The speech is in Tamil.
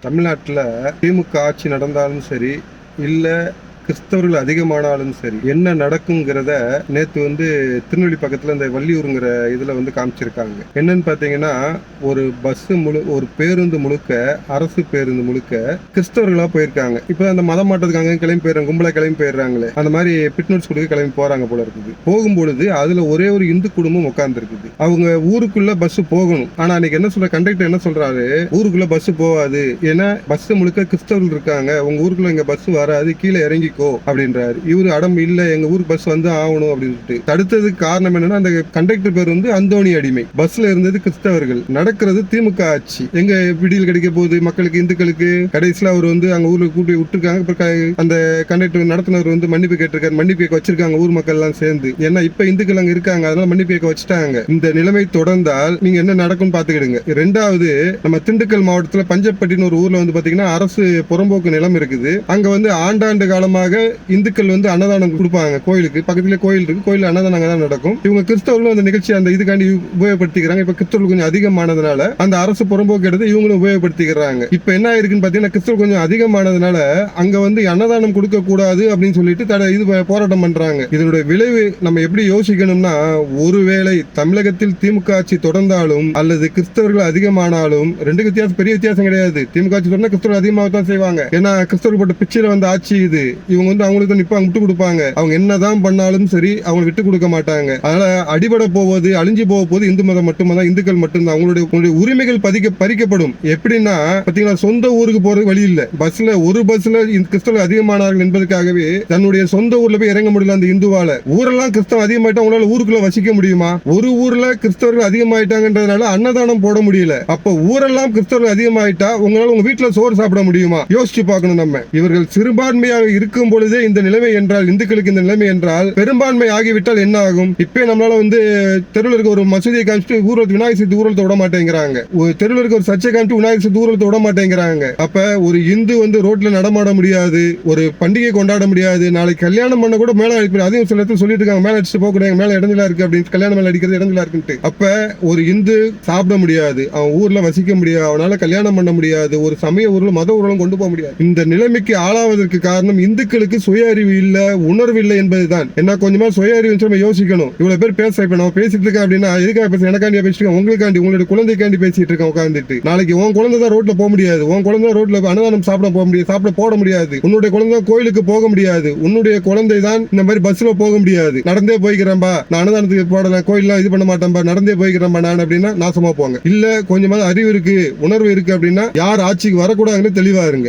தமிழ்நாட்டில் திமுக ஆட்சி நடந்தாலும் சரி இல்லை கிறிஸ்தவர்கள் அதிகமானாலும் சரி என்ன நடக்குங்கிறத நேற்று வந்து திருநெல்வேலி பக்கத்தில் இந்த வள்ளியூருங்கிற இதில் வந்து காமிச்சிருக்காங்க. என்னன்னு பார்த்தீங்கன்னா ஒரு பஸ் முழு ஒரு பேருந்து முழுக்க அரசு பேருந்து முழுக்க கிறிஸ்தவர்களாக போயிருக்காங்க. இப்போ அந்த மதம் மாட்டத்துக்கு கிளம்பி போயிடுறாங்க கும்பலாக கிளம்பி போயிடுறாங்களே அந்த மாதிரி பிட்னட்ஸ் கொடுக்க கிளம்பி போகிறாங்க போல இருக்குது. போகும்பொழுது அதில் ஒரே ஒரு இந்து குடும்பம் உட்காந்துருக்குது அவங்க ஊருக்குள்ள பஸ் போகணும். ஆனால் அன்னைக்கு என்ன சொல்ற கண்டக்டர் என்ன சொல்றாரு ஊருக்குள்ள பஸ் போகாது. ஏன்னா பஸ் முழுக்க கிறிஸ்தவர்கள் இருக்காங்க. உங்க ஊருக்குள்ள இங்கே பஸ் வராது கீழே இறங்கி இறங்கிக்கோ அப்படின்றாரு. இவரு அடம் இல்ல எங்க ஊருக்கு பஸ் வந்து ஆகணும் அப்படின்ட்டு தடுத்ததுக்கு காரணம் என்னன்னா அந்த கண்டக்டர் பேர் வந்து அந்தோணி அடிமை. பஸ்ல இருந்தது கிறிஸ்தவர்கள். நடக்கிறது திமுக ஆட்சி. எங்க விடியல் கிடைக்க போகுது மக்களுக்கு இந்துக்களுக்கு? கடைசியில் அவர் வந்து அங்க ஊர்ல கூட்டி விட்டுருக்காங்க. அப்புறம் க- அந்த கண்டக்டர் நடத்தினவர் வந்து மன்னிப்பு கேட்டிருக்காரு. மன்னிப்பு கேட்க வச்சிருக்காங்க ஊர் மக்கள் எல்லாம் சேர்ந்து. ஏன்னா இப்ப இந்துக்கள் அங்க இருக்காங்க. அதனால மன்னிப்பு கேட்க வச்சுட்டாங்க. இந்த நிலைமை தொடர்ந்தால் நீங்க என்ன நடக்கும் பாத்துக்கிடுங்க ரெண்டாவது நம்ம திண்டுக்கல் மாவட்டத்துல பஞ்சப்பட்டின்னு ஒரு ஊர்ல வந்து பாத்தீங்கன்னா அரசு புறம்போக்கு நிலம் இருக்குது. அங்க வந்து ஆண்டாண்டு காலமாக இந்துக்கள் வந்து அன்னதானம் கொடுப்பாங்க கோயிலுக்கு. பக்கத்துல கோயில் இருக்கு. கோயில் அன்னதானம் தான் நடக்கும். இவங்க கிறிஸ்தவர்களும் அந்த நிகழ்ச்சி அந்த இதுக்காண்டி உபயோகப்படுத்திக்கிறாங்க. இப்ப கிறிஸ்தவர்கள் கொஞ்சம் அதிகமானதுனால அந்த அரசு புறம்போக்கு எடுத்து இவங்களும் உபயோகப்படுத்திக்கிறாங்க. இப்ப என்ன ஆயிருக்குன்னு பாத்தீங்கன்னா கிறிஸ்தவ கொஞ்சம் அதிகமானதுனால அங்க வந்து அன்னதானம் கொடுக்க கூடாது அப்படின்னு சொல்லிட்டு தடை இது போராட்டம் பண்றாங்க. இதனுடைய விளைவு நம்ம எப்படி யோசிக்கணும்னா ஒருவேளை தமிழகத்தில் திமுக ஆட்சி தொடர்ந்தாலும் அல்லது கிறிஸ்தவர்கள் அதிகமானாலும் ரெண்டு வித்தியாசம் பெரிய வித்தியாசம் கிடையாது. திமுக ஆட்சி தொடர்ந்தா கிறிஸ்தவர்கள் அதிகமாக தான் செய்வாங்க. ஏன்னா கிறிஸ்தவர்கள் போட்ட பிச்சையில வந்த ஆட்சி இது. இவங்க வந்து அவங்களுக்கு நிப்பாங்க விட்டு கொடுப்பாங்க. அவங்க என்னதான் பண்ணாலும் சரி அவங்க விட்டு கொடுக்க மாட்டாங்க. அதனால அடிபட போவது அழிஞ்சு போக போது இந்து மதம் மட்டும்தான் இந்துக்கள் மட்டும்தான். அவங்களுடைய உங்களுடைய உரிமைகள் பதிக்க பறிக்கப்படும். எப்படின்னா பாத்தீங்கன்னா சொந்த ஊருக்கு போறது வழி இல்ல. பஸ்ல ஒரு பஸ்ல கிறிஸ்தவர்கள் அதிகமானார்கள் என்பதற்காகவே தன்னுடைய சொந்த ஊர்ல போய் இறங்க முடியல அந்த இந்துவால. ஊரெல்லாம் கிறிஸ்தவம் அதிகமாயிட்டா உங்களால ஊருக்குள்ள வசிக்க முடியுமா? ஒரு ஊர்ல கிறிஸ்தவர்கள் அதிகமாயிட்டாங்கன்றதுனால அன்னதானம் போட முடியல. அப்ப ஊரெல்லாம் கிறிஸ்தவர்கள் அதிகமாயிட்டா உங்களால உங்க வீட்டுல சோறு சாப்பிட முடியுமா? யோசிச்சு பார்க்கணும் நம்ம. இவர்கள் சிறுபான்மையாக இருக்க இருக்கும் பொழுதே இந்த நிலைமை என்றால் இந்துக்களுக்கு இந்த நிலைமை என்றால் பெரும்பான்மை ஆகிவிட்டால் என்ன ஆகும்? இப்ப நம்மளால வந்து தெருவில் இருக்க ஒரு மசூதியை காமிச்சிட்டு ஊர்வலத்து விநாயகர் சதுர்த்தி ஊர்வலத்தை விட மாட்டேங்கிறாங்க. ஒரு தெருவில் இருக்க ஒரு சர்ச்சை காமிச்சு விநாயகர் சதுர்த்தி ஊர்வலத்தை விட மாட்டேங்கிறாங்க. அப்ப ஒரு இந்து வந்து ரோட்ல நடமாட முடியாது ஒரு பண்டிகை கொண்டாட முடியாது நாளைக்கு கல்யாணம் பண்ண கூட மேல அடிப்பது அதையும் சில இடத்துல சொல்லிட்டு இருக்காங்க. மேல அடிச்சு போக கூடாது மேல இடஞ்சலா இருக்கு அப்படின்னு கல்யாணம் மேல அடிக்கிறது இடஞ்சலா இருக்குன்ட்டு. அப்ப ஒரு இந்து சாப்பிட முடியாது அவன் ஊர்ல வசிக்க முடியாது அவனால கல்யாணம் பண்ண முடியாது ஒரு சமய ஊர்ல மத ஊர்வலம் கொண்டு போக முடியாது. இந்த நிலைமைக்கு ஆளாவதற்கு காரணம் இந்து மக்களுக்கு சுய அறிவு இல்லை உணர்வு இல்லை என்பதுதான். என்ன கொஞ்சமா சுய அறிவு நம்ம யோசிக்கணும். இவ்வளவு பேர் பேச இப்ப நம்ம பேசிட்டு இருக்கேன் அப்படின்னா எதுக்காக பேச எனக்காண்டி பேசிட்டு உங்களுக்காண்டி உங்களுடைய குழந்தைக்காண்டி பேசிட்டு இருக்கேன் உட்காந்துட்டு நாளைக்கு உன் குழந்தை தான் ரோட்ல போக முடியாது. உன் குழந்தை ரோட்ல அன்னதானம் சாப்பிட போக முடியாது சாப்பிட போட முடியாது. உன்னுடைய குழந்தை கோயிலுக்கு போக முடியாது. உன்னுடைய குழந்தை தான் இந்த மாதிரி பஸ்ல போக முடியாது. நடந்தே போய்க்கிறேன்பா. நான் அன்னதானத்துக்கு போடல கோயில்லாம் இது பண்ண மாட்டேன்பா. நடந்தே போய்க்கிறேன்பா நான் அப்படின்னா நாசமா போங்க இல்ல கொஞ்சமாவது அறிவு இருக்கு உணர்வு இருக்கு அப்படின்னா யார் ஆட்சிக்கு வரக்கூடாதுன்னு தெளிவா இருங்க.